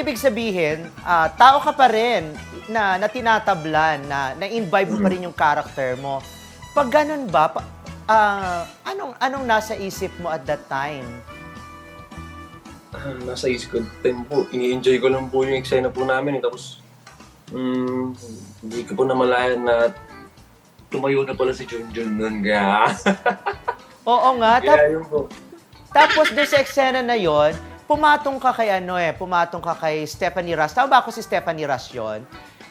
Ibig sabihin, ah, tao ka pa rin na, na tinatablan, na na-imbibe mo pa rin yung character mo. Pag ganun ba, pa, ah, anong, anong nasa isip mo at that time? Ah, nasa isip ko po, ini-enjoy ko lang po yung eksena po namin. Eh. Tapos, mm, hindi ko po namalayan na tumayo na pala si Junjun nun. Kaya, Oo nga, tap- kaya yun po. tapos doon sa eksena na yon, pumatong ka kay ano eh, pumatong ka kay Stephanie Rush. Tama ba ako si Stephanie Rush yun?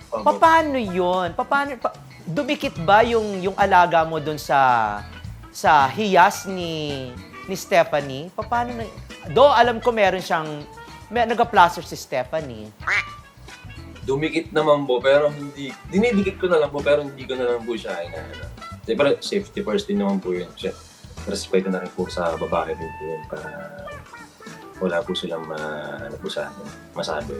Paano yun? Paano, pa, dumikit ba yung, yung alaga mo doon sa sa hiyas ni ni Stephanie? Paano na... Do, alam ko meron siyang... May, nag-plaster si Stephanie. Dumikit naman po, pero hindi, dinidikit ko na lang po, pero hindi ko na lang po siya inaano. Siyempre, safety first din naman po yun. Respeto na rin po sa babae din po yun para wala po silang ma, ano po sa akin, masabi.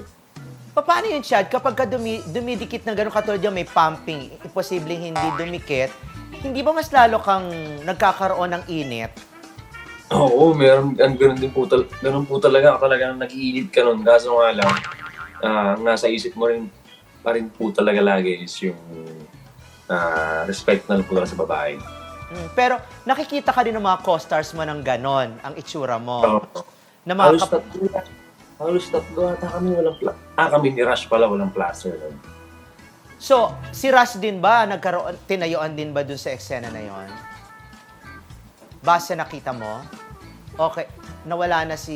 Paano yun, Chad? Kapag ka dumi, dumidikit na gano'n katulad yung may pumping, imposibleng hindi dumikit, hindi ba mas lalo kang nagkakaroon ng init? Oo, meron, ang ganun din po, tal- ganun po talaga, talagang nag-iinit ka nun. Kaso nga lang, ah, nasa isip mo rin, pa rin po talaga lagi is yung ah, respect na lang po talaga sa babae. Mm, pero nakikita ka din ng mga co-stars mo ng ganon, ang itsura mo. Oo. Na mga Halos kap- tatlo, halos tatlo ata kami walang pla- Ah, kami ni Rush pala walang plaster. So, si Rush din ba, nagkaroon, tinayuan din ba dun sa eksena na yon? Base nakita mo? Okay, nawala na si,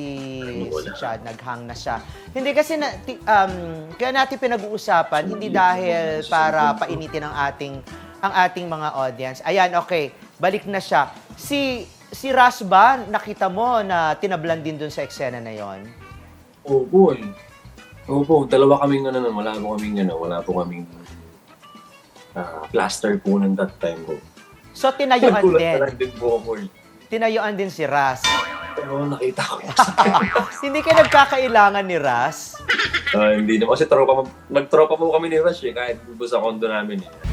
si. Chad, naghang na siya. Hindi kasi, na, ti- um, kaya natin pinag-uusapan, hindi dahil para painitin ang ating ang ating mga audience. Ayan, okay, balik na siya. Si si Rush ba, nakita mo na tinablan din dun sa eksena na yon? Opo eh. Opo, dalawa kaming ano nun, wala po kaming ano, wala po kaming ah, plaster po nun that time po. So, tinayuan Nagulat din. na lang din po ako eh. Tinayuan din si Rush. Pero nakita ko. hindi ka nagkakailangan ni Rush? Ah, hindi naman. Kasi tropa, mag- magtropa po kami ni Rush eh, kahit po sa condo namin eh.